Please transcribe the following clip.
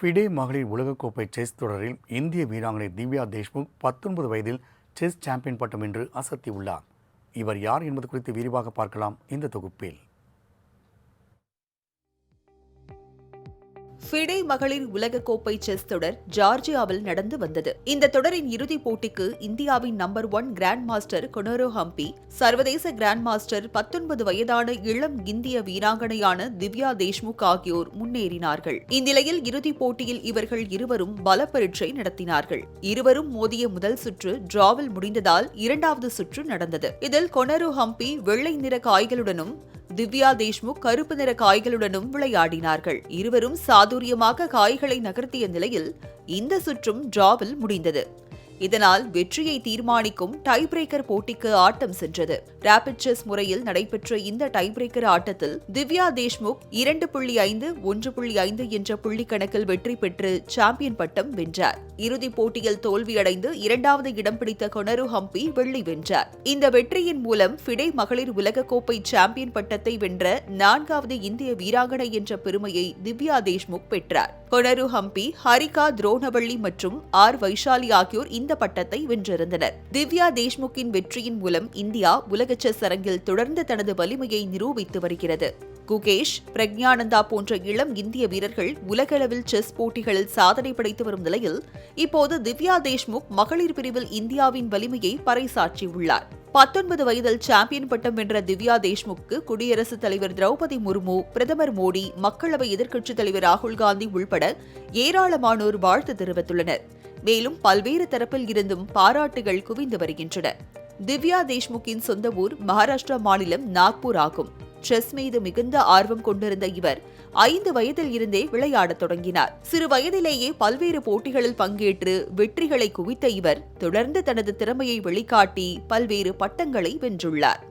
FIDE மகளிர் உலகக்கோப்பை chess தொடரில் இந்திய வீராங்கனை திவ்யா தேஷ்முக் பத்தொன்பது வயதில் செஸ் சாம்பியன் பட்டம் என்று அசத்தியுள்ளார். இவர் யார் என்பது குறித்து விரிவாக பார்க்கலாம் இந்த தொகுப்பில். ஃபிடே மகளிர் உலகக்கோப்பை செஸ் தொடர் ஜார்ஜியாவில் நடந்து வந்தது. இந்த தொடரின் இறுதிப் போட்டிக்கு இந்தியாவின் number one grand master Koneru Humpy சர்வதேச கிராண்ட் மாஸ்டர் பத்தொன்பது வயதான இளம் இந்திய வீராங்கனையான திவ்யா தேஷ்முக் ஆகியோர் முன்னேறினார்கள். இந்நிலையில் இறுதிப் போட்டியில் இவர்கள் இருவரும் பல பரீட்சை நடத்தினார்கள். இருவரும் மோதிய முதல் சுற்று டிராவில் முடிந்ததால் இரண்டாவது சுற்று நடந்தது. இதில் கொனரு ஹம்பி வெள்ளை நிற காய்களுடனும் திவ்யா தேஷ்முக் கருப்பு நிற காய்களுடனும் விளையாடினார்கள். இருவரும் சாதுரியமாக காய்களை நகர்த்திய நிலையில் இந்த சுற்றும் டிராவில் முடிந்தது. இதனால் வெற்றியை தீர்மானிக்கும் டை பிரேக்கர் போட்டிக்கு ஆட்டம் சென்றது. ரேபிட் செஸ் முறையில் நடைபெற்ற இந்த டை பிரேக்கர் ஆட்டத்தில் திவ்யா தேஷ்முக் இரண்டு புள்ளி ஐந்து ஒன்று புள்ளி ஐந்து என்ற புள்ளி கணக்கில் வெற்றி பெற்று சாம்பியன் பட்டம் வென்றார். இறுதிப் போட்டியில் தோல்வியடைந்து இரண்டாவது இடம் பிடித்த கொனரு ஹம்பி வெள்ளி வென்றார். இந்த வெற்றியின் மூலம் ஃபிடே மகளிர் உலகக்கோப்பை சாம்பியன் பட்டத்தை வென்ற நான்காவது இந்திய வீராங்கனை என்ற பெருமையை திவ்யா தேஷ்முக் பெற்றார். கொனரு ஹம்பி ஹரிகா துரோணவள்ளி மற்றும் ஆர் வைஷாலி ஆகியோர் இந்த பட்டத்தை வென்றிருந்தனர். திவ்யா தேஷ்முக்கின் வெற்றியின் மூலம் இந்தியா உலக செஸ் அரங்கில் தொடர்ந்து தனது வலிமையை நிரூபித்து வருகிறது. குகேஷ் பிரக்ஞானந்தா போன்ற இளம் இந்திய வீரர்கள் உலகளவில் செஸ் போட்டிகளில் சாதனை படைத்து வரும் நிலையில் இப்போது திவ்யா தேஷ்முக் மகளிர் பிரிவில் இந்தியாவின் வலிமையை பறைசாற்றியுள்ளார். பத்தொன்பது வயதில் சாம்பியன் பட்டம் வென்ற திவ்யா தேஷ்முக்கு குடியரசுத் தலைவர் திரௌபதி முர்மு பிரதமர் மோடி மக்களவை எதிர்க்கட்சித் தலைவர் ராகுல் காந்தி உள்பட ஏராளமானோர் வாழ்த்து தெரிவித்துள்ளனர். மேலும் பல்வேறு தரப்பில் இருந்தும் பாராட்டுகள் குவிந்து வருகின்றன. திவ்யா தேஷ்முக்கின் சொந்த ஊர் மகாராஷ்டிரா மாநிலம் நாக்பூர் ஆகும். செஸ் மீது மிகுந்த ஆர்வம் கொண்டிருந்த இவர் ஐந்து வயதில் இருந்தே விளையாடத் தொடங்கினார். சிறு வயதிலேயே பல்வேறு போட்டிகளில் பங்கேற்று வெற்றிகளை குவித்த இவர் தொடர்ந்து தனது திறமையை வெளிக்காட்டி பல்வேறு பட்டங்களை வென்றுள்ளார்.